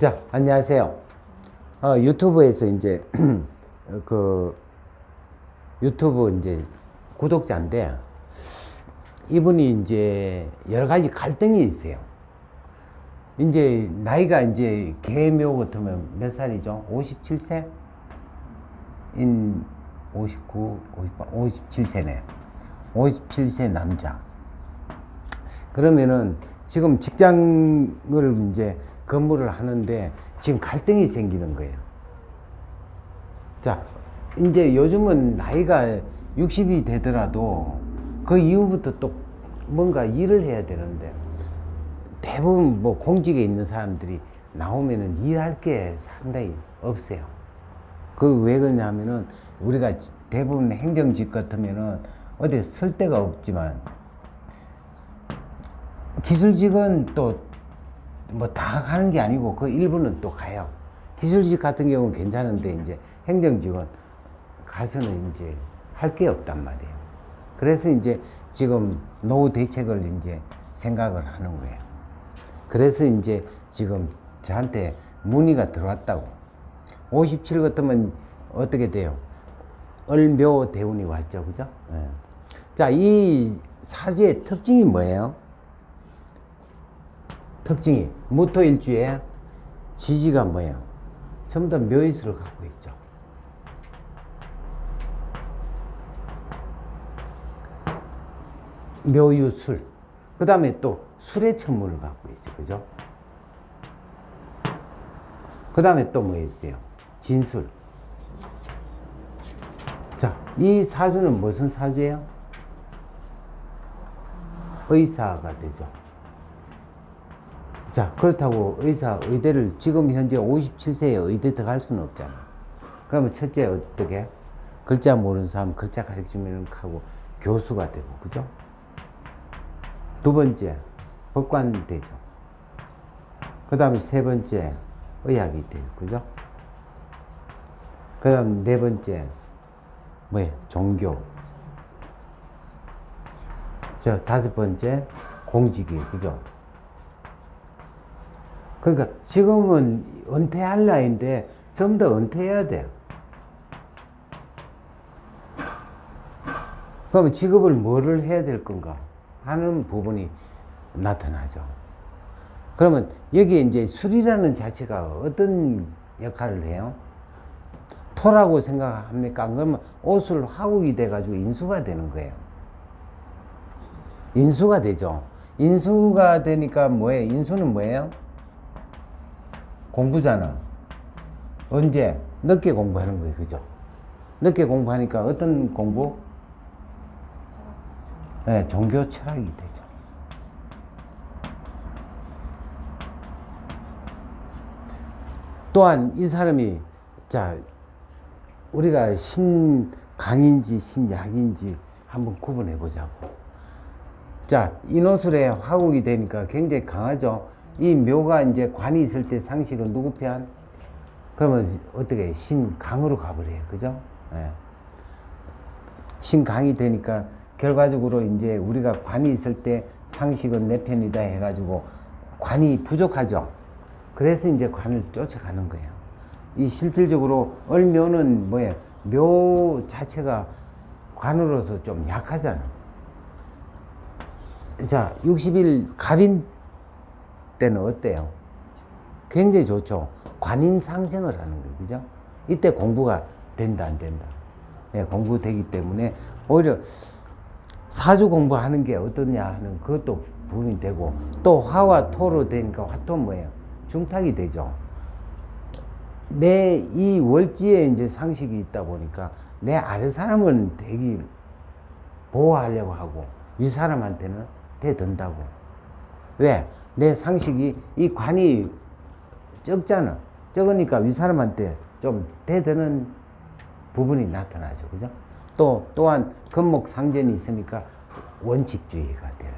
자, 안녕하세요. 어, 유튜브에서 이제 그 유튜브 이제 구독자인데 이분이 이제 여러 가지 갈등이 있어요. 이제 나이가 이제 개묘 같으면 몇 살이죠? 57세? 인 59, 57세네. 57세 남자. 그러면은 지금 직장을 이제 근무를 하는데 지금 갈등이 생기는 거예요. 자, 이제 요즘은 나이가 60이 되더라도 그 이후부터 또 뭔가 일을 해야 되는데 대부분 뭐 공직에 있는 사람들이 나오면은 일할 게 상당히 없어요. 그 왜 그러냐면은 우리가 대부분 행정직 같으면은 어디 쓸 데가 없지만 기술직은 또 뭐 다 가는 게 아니고 그 일부는 또 가요. 기술직 같은 경우는 괜찮은데 이제 행정직은 가서는 이제 할 게 없단 말이에요. 그래서 이제 지금 노후 대책을 이제 생각을 하는 거예요. 그래서 이제 지금 저한테 문의가 들어왔다고. 57 같으면 어떻게 돼요? 을묘 대운이 왔죠. 그죠? 예. 자, 이 사주의 특징이 뭐예요? 특징이 무토 일주에 지지가 뭐예요? 전부 다 묘일수를 갖고 있죠. 묘유술. 그 다음에 또 술의 천문을 갖고 있죠. 그죠? 그 다음에 또 뭐 있어요? 진술. 자, 이 사주는 무슨 사주예요? 의사가 되죠. 자, 그렇다고 의사, 의대를 지금 현재 57세에 의대 들어갈 수는 없잖아. 그러면 첫째 어떻게? 글자 모르는 사람 글자 가르치면 하고 교수가 되고, 그죠? 두 번째, 법관 되죠. 그 다음에 세 번째, 의학이 돼요. 그죠? 그 다음 네 번째, 뭐예요? 종교. 저 다섯 번째, 공직이, 그죠? 그러니까 지금은 은퇴할 나이인데 좀 더 은퇴해야 돼요. 그러면 직업을 뭐를 해야 될 건가 하는 부분이 나타나죠. 그러면 여기에 이제 술이라는 자체가 어떤 역할을 해요? 토라고 생각합니까? 그러면 옷을 화국이 돼가지고 인수가 되는 거예요. 인수가 되죠. 인수가 되니까 뭐예요? 인수는 뭐예요? 공부잖아. 언제? 늦게 공부하는 거예요. 그죠? 늦게 공부하니까 어떤 공부? 네, 종교 철학이 되죠. 또한 이 사람이, 자, 우리가 신강인지 신약인지 한번 구분해 보자고. 자, 인호술에 화국이 되니까 굉장히 강하죠. 이 묘가 이제 관이 있을 때 상식은 누구 편? 그러면 어떻게 신강으로 가버려요. 그죠? 예. 신강이 되니까 결과적으로 이제 우리가 관이 있을 때 상식은 내 편이다 해가지고 관이 부족하죠. 그래서 이제 관을 쫓아가는 거예요. 이 실질적으로 을묘는 뭐예요? 묘 자체가 관으로서 좀 약하잖아. 자, 60일 갑인 때는 어때요? 굉장히 좋죠. 관인 상생을 하는 거예요. 그죠? 이때 공부가 된다, 안 된다. 네, 공부되기 때문에 오히려 사주 공부하는 게 어떠냐 하는 그것도 부분이 되고 또 화와 토로 되니까 화토 뭐예요? 중탁이 되죠. 내 이 월지에 이제 상식이 있다 보니까 내 아래 사람은 되게 보호하려고 하고 이 사람한테는 대든다고. 왜? 내 상식이 이 관이 적잖아. 적으니까 위 사람한테 좀 대드는 부분이 나타나죠. 그죠? 또, 또한 금목 상전이 있으니까 원칙주의가 될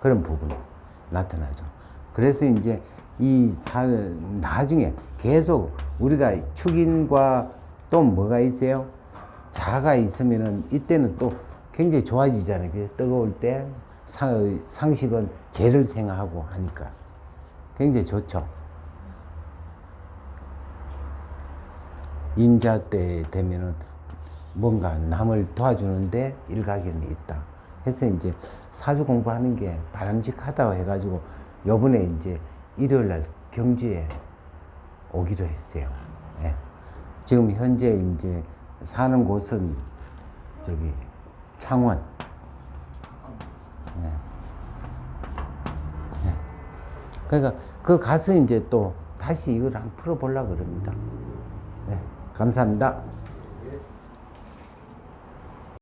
그런 부분이 나타나죠. 그래서 이제 이 사, 나중에 계속 우리가 축인과 또 뭐가 있어요? 자가 있으면은 이때는 또 굉장히 좋아지잖아요. 뜨거울 때 상, 상식은 죄를 생각하고 하니까. 굉장히 좋죠. 임자 때 되면은 뭔가 남을 도와주는데 일가견이 있다. 해서 이제 사주 공부하는 게 바람직하다고 해가지고 요번에 이제 일요일 날 경주에 오기로 했어요. 예. 지금 현재 이제 사는 곳은 저기 창원. 예. 예. 그러니까 그 가서 이제 또 다시 이걸 한번 풀어보려고 그럽니다. 네, 감사합니다.